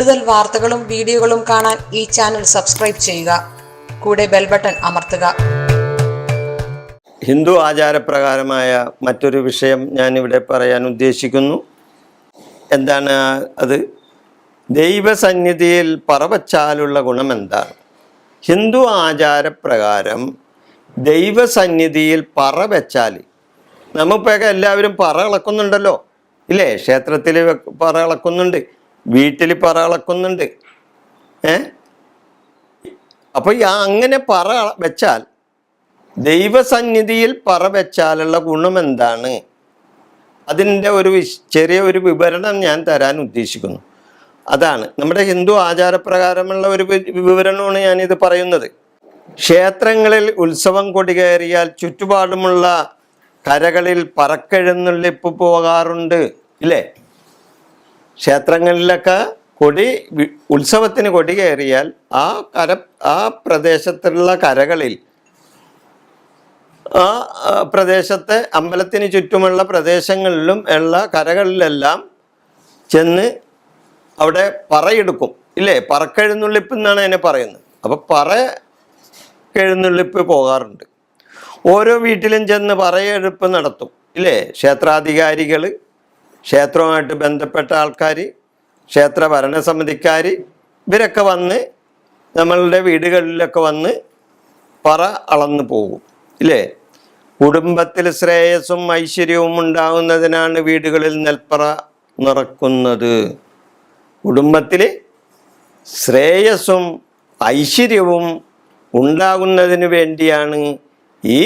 കൂടുതൽ വാർത്തകളും വീഡിയോകളും കാണാൻ ഈ ചാനൽ സബ്സ്ക്രൈബ് ചെയ്യുക. കൂടെ ബെൽ ബട്ടൺ അമർത്തുക. ഹിന്ദു ആചാരപ്രകാരമായ മറ്റൊരു വിഷയം ഞാനിവിടെ പറയാൻ ഉദ്ദേശിക്കുന്നു. എന്താണ് അത്? ദൈവസന്നിധിയിൽ പറവച്ചാലുള്ള ഗുണം എന്താണ് ഹിന്ദു ആചാരപ്രകാരം ദൈവസന്നിധിയിൽ പറ വെച്ചാൽ നമുക്കൊക്കെ എല്ലാവരും പറ ഇളക്കുന്നുണ്ടല്ലോ. ഇല്ലേ? ക്ഷേത്രത്തിൽ പറ ഇളക്കുന്നുണ്ട്. വീട്ടിൽ പറ അളക്കുന്നുണ്ട്. ഏ? അപ്പോൾ ഈ അങ്ങനെ പറ വെച്ചാൽ ദൈവസന്നിധിയിൽ പറ വെച്ചാലുള്ള ഗുണം എന്താണ്? അതിന്റെ ഒരു ചെറിയ ഒരു വിവരണം ഞാൻ തരാൻ ഉദ്ദേശിക്കുന്നു. അതാണ് നമ്മുടെ ഹിന്ദു ആചാരപ്രകാരമുള്ള ഒരു വിവരണമാണ് ഞാനിത് പറയുന്നത്. ക്ഷേത്രങ്ങളിൽ ഉത്സവം കൊടികയറിയാൽ ചുറ്റുപാടുമുള്ള കരകളിൽ പറക്കെഴുന്നള്ളിപ്പ് പോകാറുണ്ട് ഇല്ലേ? ക്ഷേത്രങ്ങളിലൊക്കെ കൊടി ഉത്സവത്തിന് കൊടി കയറിയാൽ ആ കര ആ പ്രദേശത്തുള്ള കരകളിൽ ആ പ്രദേശത്തെ അമ്പലത്തിന് ചുറ്റുമുള്ള പ്രദേശങ്ങളിലും ഉള്ള കരകളിലെല്ലാം ചെന്ന് അവിടെ പറയെടുക്കും. ഇല്ലേ? പറക്കെഴുന്നള്ളിപ്പ് എന്നാണ് അതിനെ പറയുന്നത്. അപ്പോൾ പറ എഴുന്നള്ളിപ്പ് പോകാറുണ്ട്. ഓരോ വീട്ടിലും ചെന്ന് പറയെടുപ്പ് നടത്തും. ഇല്ലേ? ക്ഷേത്രാധികാരികൾ ക്ഷേത്രവുമായിട്ട് ബന്ധപ്പെട്ട ആൾക്കാർ ക്ഷേത്ര ഭരണസമിതിക്കാർ ഇവരൊക്കെ വന്ന് നമ്മളുടെ വീടുകളിലൊക്കെ വന്ന് പറ അളന്നു പോകും ഇല്ലേ? കുടുംബത്തിൽ ശ്രേയസ്സും ഐശ്വര്യവും ഉണ്ടാകുന്നതിനാണ് വീടുകളിൽ നെൽപ്പറ നിറക്കുന്നത്. കുടുംബത്തിൽ ശ്രേയസ്സും ഐശ്വര്യവും ഉണ്ടാകുന്നതിന് വേണ്ടിയാണ് ഈ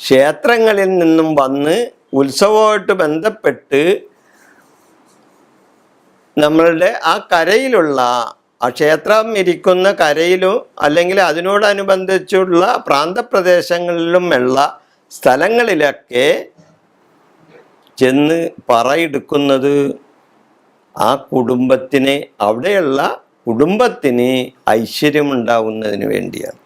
ക്ഷേത്രങ്ങളിൽ നിന്നും വന്ന് ഉത്സവമായിട്ട് ബന്ധപ്പെട്ട് നമ്മളുടെ ആ കരയിലുള്ള ആ ക്ഷേത്രം ഇരിക്കുന്ന കരയിലും അല്ലെങ്കിൽ അതിനോടനുബന്ധിച്ചുള്ള പ്രാന്തപ്രദേശങ്ങളിലും ഉള്ള സ്ഥലങ്ങളിലൊക്കെ ചെന്ന് പറയെടുക്കുന്നത് ആ കുടുംബത്തിന് അവിടെയുള്ള കുടുംബത്തിന് ഐശ്വര്യമുണ്ടാവുന്നതിന് വേണ്ടിയാണ്.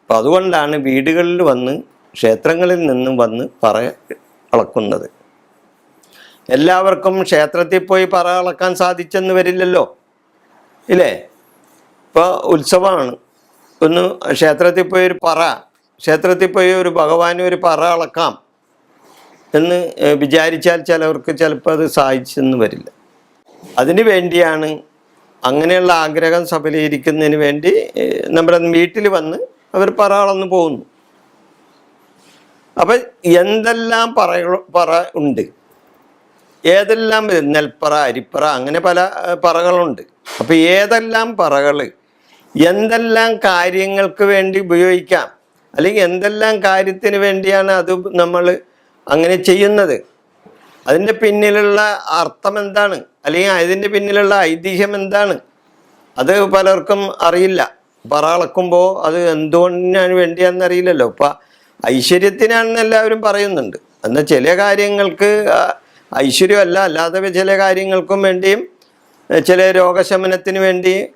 അപ്പം അതുകൊണ്ടാണ് വീടുകളിൽ വന്ന് ക്ഷേത്രങ്ങളിൽ നിന്നും വന്ന് പറ അളക്കുന്നത്. എല്ലാവർക്കും ക്ഷേത്രത്തിൽ പോയി പറ അളക്കാൻ സാധിച്ചെന്ന് വരില്ലല്ലോ. ഇല്ലേ? ഇപ്പോൾ ഉത്സവമാണ് ഒന്ന് ക്ഷേത്രത്തിൽ പോയി ഒരു പറ ക്ഷേത്രത്തിൽ പോയി ഒരു ഭഗവാന് ഒരു പറ അളക്കാം എന്ന് വിചാരിച്ചാൽ ചിലവർക്ക് ചിലപ്പോൾ അത് സാധിച്ചെന്ന് വരില്ല. അതിനു വേണ്ടിയാണ് അങ്ങനെയുള്ള ആഗ്രഹം സഫലീകരിക്കുന്നതിന് വേണ്ടി നമ്മുടെ വീട്ടിൽ വന്ന് അവർ പറ അളന്ന് പോകുന്നു. അപ്പം എന്തെല്ലാം പറ പറ ഉണ്ട്. ഏതെല്ലാം നെൽപ്പറ അരിപ്പറ അങ്ങനെ പല പറകളുണ്ട്. അപ്പം ഏതെല്ലാം പറകൾ എന്തെല്ലാം കാര്യങ്ങൾക്ക് വേണ്ടി ഉപയോഗിക്കാം? അല്ലെങ്കിൽ എന്തെല്ലാം കാര്യത്തിന് വേണ്ടിയാണ് അത് നമ്മൾ അങ്ങനെ ചെയ്യുന്നത്? അതിന്റെ പിന്നിലുള്ള അർത്ഥം എന്താണ്? അല്ലെങ്കിൽ അതിന്റെ പിന്നിലുള്ള ഐതിഹ്യം എന്താണ്? അത് പലർക്കും അറിയില്ല. പറ അളക്കുമ്പോൾ അത് എന്തുകൊണ്ടിനാണ് വേണ്ടിയാണെന്ന് അറിയില്ലല്ലോ. ഇപ്പം ഐശ്വര്യത്തിനാണെന്ന് എല്ലാവരും പറയുന്നുണ്ട്. എന്നാൽ ചില കാര്യങ്ങൾക്ക് ഐശ്വര്യമല്ല അല്ലാതെ ചില കാര്യങ്ങൾക്കും വേണ്ടിയും ചില രോഗശമനത്തിന് വേണ്ടി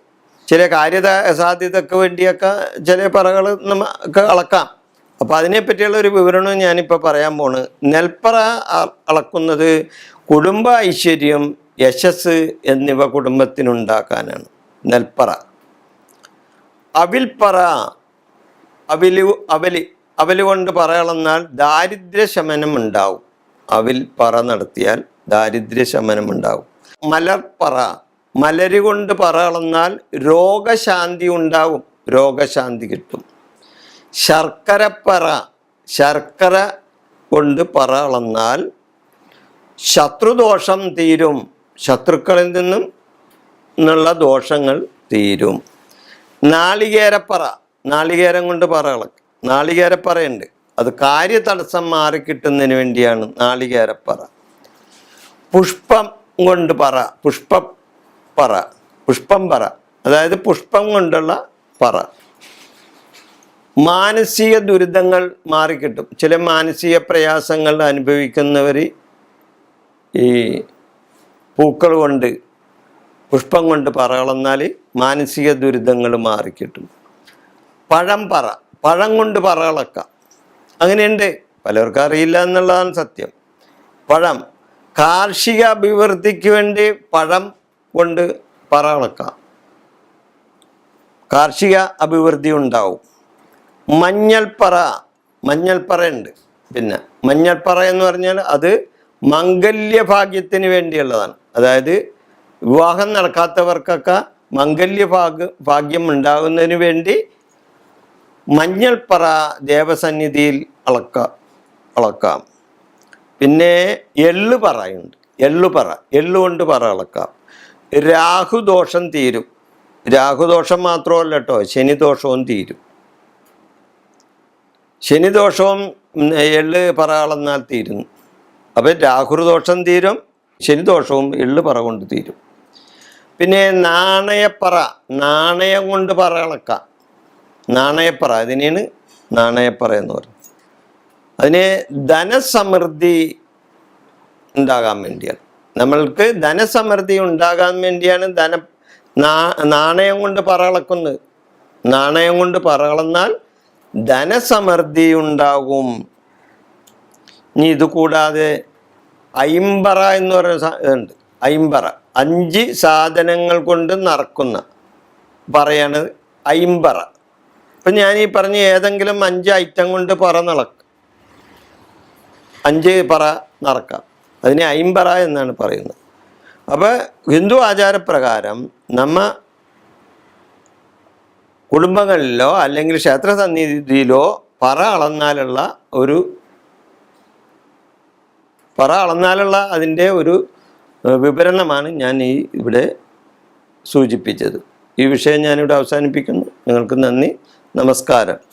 ചില കാര്യ സാധ്യതക്ക് വേണ്ടിയൊക്കെ ചില പറകൾ നമുക്ക് അളക്കാം. അപ്പോൾ അതിനെപ്പറ്റിയുള്ള ഒരു വിവരണവും ഞാനിപ്പോൾ പറയാൻ പോണ്. നെൽപ്പറ അളക്കുന്നത് കുടുംബ ഐശ്വര്യം യശസ് എന്നിവ കുടുംബത്തിനുണ്ടാക്കാനാണ്. നെൽപ്പറ. അവിൽപ്പറ അവിലു അവൽ അവൽ കൊണ്ട് പറയളന്നാൽ ദാരിദ്ര്യശമനം ഉണ്ടാവും അവിൽ പറ നടത്തിയാൽ ദാരിദ്ര്യശമനം ഉണ്ടാവും മലർപ്പറ മലര് കൊണ്ട് പറയളന്നാൽ രോഗശാന്തി ഉണ്ടാവും. രോഗശാന്തി കിട്ടും. ശർക്കരപ്പറ ശർക്കര കൊണ്ട് പറയണമെന്നാൽ ശത്രുദോഷം തീരും. ശത്രുക്കളിൽ നിന്നും എന്നുള്ള ദോഷങ്ങൾ തീരും. നാളികേരപ്പറ നാളികേരം കൊണ്ട് പറ ഇളക്കും നാളികേരപ്പറയുണ്ട്. അത് കാര്യതടസ്സം മാറിക്കിട്ടുന്നതിന് വേണ്ടിയാണ് നാളികേരപ്പറ. പുഷ്പം കൊണ്ട് പറ പുഷ്പപ്പറ പുഷ്പം പറ. അതായത് പുഷ്പം കൊണ്ടുള്ള പറ. മാനസിക ദുരിതങ്ങൾ മാറിക്കിട്ടും ചില മാനസിക പ്രയാസങ്ങൾ അനുഭവിക്കുന്നവർ ഈ പൂക്കൾ കൊണ്ട് പുഷ്പം കൊണ്ട് പറകളന്നാൽ മാനസിക ദുരിതങ്ങൾ മാറിക്കിട്ടും പഴം പറ. പഴം കൊണ്ട് പറകളക്കാം അങ്ങനെയുണ്ട്. പലർക്കും അറിയില്ല എന്നുള്ളതാണ് സത്യം. പഴം കാർഷിക അഭിവൃദ്ധിക്ക് വേണ്ടി പഴം കൊണ്ട് പറ കാർഷിക അഭിവൃദ്ധി ഉണ്ടാവും. മഞ്ഞൾപ്പറ മഞ്ഞൾപ്പറ ഉണ്ട് പിന്നെ മഞ്ഞൾപ്പറ എന്ന് പറഞ്ഞാൽ അത് മംഗല്യഭാഗ്യത്തിന് വേണ്ടിയുള്ളതാണ്. അതായത് വിവാഹം നടക്കാത്തവർക്കൊക്കെ മംഗല്യ ഭാഗ്യം ഉണ്ടാകുന്നതിന് വേണ്ടി മഞ്ഞൾപ്പറ ദേവസന്നിധിയിൽ അളക്ക അളക്കാം. പിന്നെ എള്ള് പറയുണ്ട്. എള്ളുപറ എള്ളുകൊണ്ട് പറ അളക്കാം. രാഹുദോഷം തീരും. രാഹുദോഷം മാത്രമല്ല കേട്ടോ ശനിദോഷവും തീരും. ശനിദോഷവും എള്ള് പറ അളന്നാൽ തീരുന്നു അപ്പം രാഹുദോഷം തീരും ശനിദോഷവും എള്ള് പറ കൊണ്ട് തീരും. പിന്നെ നാണയപ്പറ. നാണയം കൊണ്ട് പറ അളക്കാം. നാണയപ്പറ അതിനെയാണ് നാണയപ്പറ എന്ന് പറയുന്നത്. അതിന് ധനസമൃദ്ധി ഉണ്ടാകാൻ വേണ്ടിയാണ്. നമ്മൾക്ക് ധനസമൃദ്ധി ഉണ്ടാകാൻ വേണ്ടിയാണ് ധന നാണയം കൊണ്ട് പറളക്കുന്നത് നാണയം കൊണ്ട് പറളന്നാൽ ധനസമൃദ്ധി ഉണ്ടാകും. ഇനി ഇത് കൂടാതെ അയിമ്പറ എന്ന് പറയുന്ന ഇതുണ്ട്. അയിമ്പറ അഞ്ച് സാധനങ്ങൾ കൊണ്ട് നടക്കുന്ന പറയാണ് ഐമ്പറ ഇപ്പം ഞാൻ ഈ പറഞ്ഞ ഏതെങ്കിലും അഞ്ച് ഐറ്റം കൊണ്ട് പറ നിളക്കും അഞ്ച് പറ നടക്കാം. അതിനെ അയിമ്പറ എന്നാണ് പറയുന്നത്. അപ്പോൾ ഹിന്ദു ആചാരപ്രകാരം നമ്മ കുടുംബങ്ങളിലോ അല്ലെങ്കിൽ ക്ഷേത്ര സന്നിധിയിലോ പറ അളന്നാലുള്ള ഒരു പറ അളന്നാലുള്ള അതിന്റെ ഒരു വിവരണമാണ് ഞാൻ ഈ ഇവിടെ സൂചിപ്പിച്ചത്. ഈ വിഷയം ഞാനിവിടെ അവസാനിപ്പിക്കുന്നു. നിങ്ങൾക്ക് നന്ദി. നമസ്കാരം